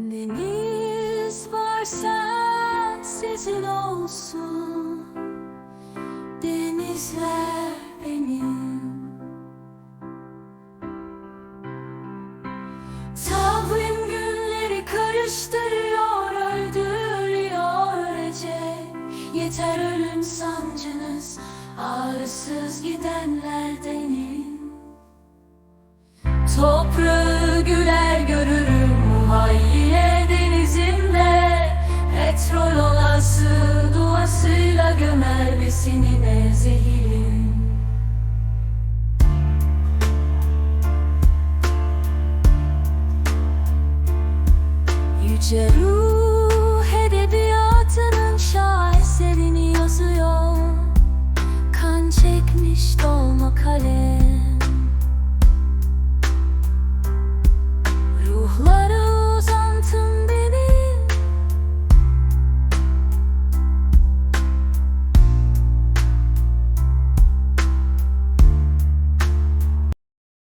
Deniz varsa sizin olsun. Denizler benim. Tavrım günleri karıştırıyor Öldürüyor Ece. Yeter ölüm sancınız Ağrısız gidenlerdenim Toprağı Çaresini de zehirin Yüce ruh edebiyatının şaheserini yazıyor. Kan çekmiş dolma kalem.